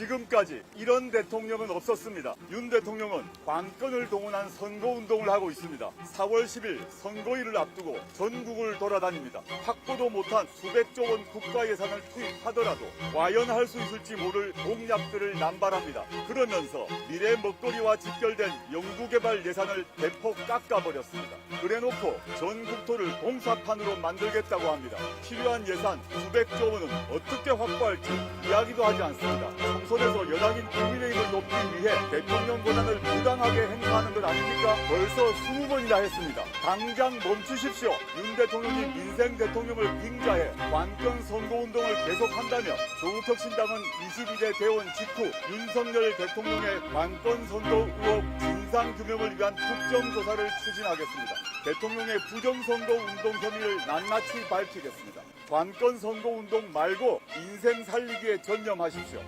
지금까지 이런 대통령은 없었습니다. 윤 대통령은 관건을 동원한 선거운동을 하고 있습니다. 4월 10일 선거일을 앞두고 전국을 돌아다닙니다. 확보도 못한 수백조 원 국가 예산을 투입하더라도 과연 할 수 있을지 모를 공약들을 남발합니다. 그러면서 미래 먹거리와 직결된 연구개발 예산을 대폭 깎아버렸습니다. 그래놓고 전 국토를 공사판으로 만들겠다고 합니다. 필요한 예산 수백조 원은 어떻게 확보할지 이야기도 하지 않습니다. 여당인 국민의힘을 돕기 위해 대통령 권한을 부당하게 행사하는 것 아닙니까? 벌써 20번이나 했습니다. 당장 멈추십시오. 윤 대통령이 민생 대통령을 빙자해 관건 선거운동을 계속한다면 조국 혁신당은 22대 대원 직후 윤석열 대통령의 관건 선거 의혹 진상 규명을 위한 국정조사를 추진하겠습니다. 대통령의 부정선거 운동 혐의를 낱낱이 밝히겠습니다. 관건 선거 운동 말고 인생 살리기에 전념하십시오.